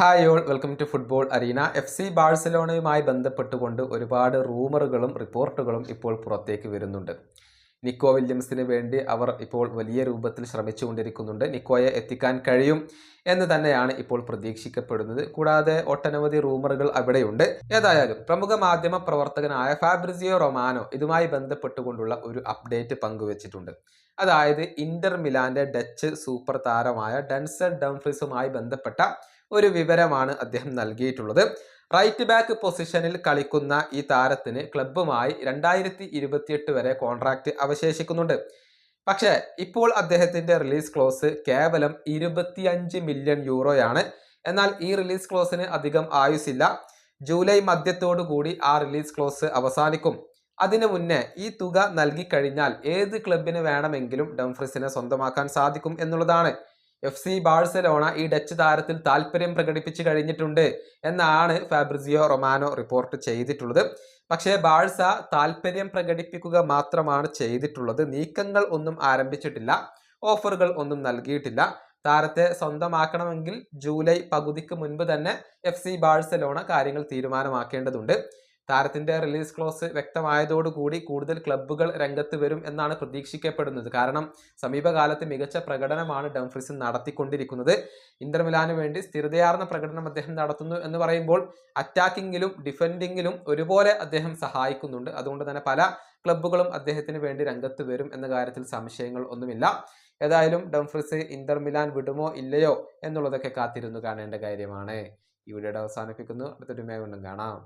Hi all welcome to football arena F C ബാഴ്സലോണയുമായി ബന്ധപ്പെട്ടുകൊണ്ട് ഒരുപാട് റൂമറുകളും റിപ്പോർട്ടുകളും ഇപ്പോൾ പുറത്തേക്ക് വരുന്നുണ്ട്. നിക്കോ വില്യംസിന് വേണ്ടി അവർ ഇപ്പോൾ വലിയ രൂപത്തിൽ ശ്രമിച്ചുകൊണ്ടിരിക്കുന്നുണ്ട്. നിക്കോയെ എത്തിക്കാൻ കഴിയും എന്ന് തന്നെയാണ് ഇപ്പോൾ പ്രതീക്ഷിക്കപ്പെടുന്നത്. കൂടാതെ ഒട്ടനവധി റൂമറുകൾ അവിടെയുണ്ട്. ഏതായാലും പ്രമുഖ മാധ്യമ പ്രവർത്തകനായ ഫാബ്രിസിയോ റൊമാനോ ഇതുമായി ബന്ധപ്പെട്ടുകൊണ്ടുള്ള ഒരു അപ്ഡേറ്റ് പങ്കുവച്ചിട്ടുണ്ട്. അതായത് ഇന്റർ മിലാന്റെ ഡച്ച് സൂപ്പർ താരമായ ഡെൻസൽ ഡംഫ്രിസുമായി ബന്ധപ്പെട്ട ഒരു വിവരമാണ് അദ്ദേഹം നൽകിയിട്ടുള്ളത്. റൈറ്റ് ബാക്ക് പൊസിഷനിൽ കളിക്കുന്ന ഈ താരത്തിന് ക്ലബ്ബുമായി രണ്ടായിരത്തി ഇരുപത്തിയെട്ട് വരെ കോൺട്രാക്റ്റ് അവശേഷിക്കുന്നുണ്ട്. പക്ഷേ ഇപ്പോൾ അദ്ദേഹത്തിന്റെ റിലീസ് ക്ലോസ് കേവലം ഇരുപത്തിയഞ്ച് മില്യൺ യൂറോയാണ്. എന്നാൽ ഈ റിലീസ് ക്ലോസിന് അധികം ആയുസില്ല ജൂലൈ മധ്യത്തോടു കൂടി ആ റിലീസ് ക്ലോസ് അവസാനിക്കും. അതിനു മുന്നേ ഈ തുക നൽകിക്കഴിഞ്ഞാൽ ഏത് ക്ലബിന് വേണമെങ്കിലും ഡംഫ്രിസിനെ സ്വന്തമാക്കാൻ സാധിക്കും എന്നുള്ളതാണ്. എഫ് സി ബാഴ്സലോണ ഈ ഡച്ച് താരത്തിൽ താല്പര്യം പ്രകടിപ്പിച്ചു കഴിഞ്ഞിട്ടുണ്ട് എന്നാണ് ഫാബ്രിസിയോ റൊമാനോ റിപ്പോർട്ട് ചെയ്തിട്ടുള്ളത്. പക്ഷേ ബാഴ്സ താല്പര്യം പ്രകടിപ്പിക്കുക മാത്രമാണ് ചെയ്തിട്ടുള്ളത്. നീക്കങ്ങൾ ഒന്നും ആരംഭിച്ചിട്ടില്ല. ഓഫറുകൾ ഒന്നും നൽകിയിട്ടില്ല. താരത്തെ സ്വന്തമാക്കണമെങ്കിൽ ജൂലൈ പകുതിക്ക് മുൻപ് തന്നെ എഫ് സി ബാഴ്സലോണ കാര്യങ്ങൾ തീരുമാനമാക്കേണ്ടതുണ്ട്. താരത്തിന്റെ റിലീസ് ക്ലോസ് വ്യക്തമായതോടുകൂടി കൂടുതൽ ക്ലബ്ബുകൾ രംഗത്ത് വരും എന്നാണ് പ്രതീക്ഷിക്കപ്പെടുന്നത്. കാരണം സമീപകാലത്ത് മികച്ച പ്രകടനമാണ് ഡംഫ്രിസ് നടത്തിക്കൊണ്ടിരിക്കുന്നത്. ഇന്റർ വേണ്ടി സ്ഥിരതയാർന്ന പ്രകടനം അദ്ദേഹം നടത്തുന്നു എന്ന് പറയുമ്പോൾ അറ്റാക്കിങ്ങിലും ഡിഫെൻഡിങ്ങിലും ഒരുപോലെ അദ്ദേഹം സഹായിക്കുന്നുണ്ട്. അതുകൊണ്ട് തന്നെ പല ക്ലബ്ബുകളും അദ്ദേഹത്തിന് വേണ്ടി രംഗത്ത് വരും എന്ന കാര്യത്തിൽ സംശയങ്ങൾ ഒന്നുമില്ല. ഏതായാലും ഡംഫ്രിസ് ഇന്റർ മിലാൻ വിടുമോ ഇല്ലയോ എന്നുള്ളതൊക്കെ കാത്തിരുന്നു കാണേണ്ട കാര്യമാണ്. ഈ അവസാനിപ്പിക്കുന്നു. അടുത്തൊരു മേ വീണ്ടും കാണാം.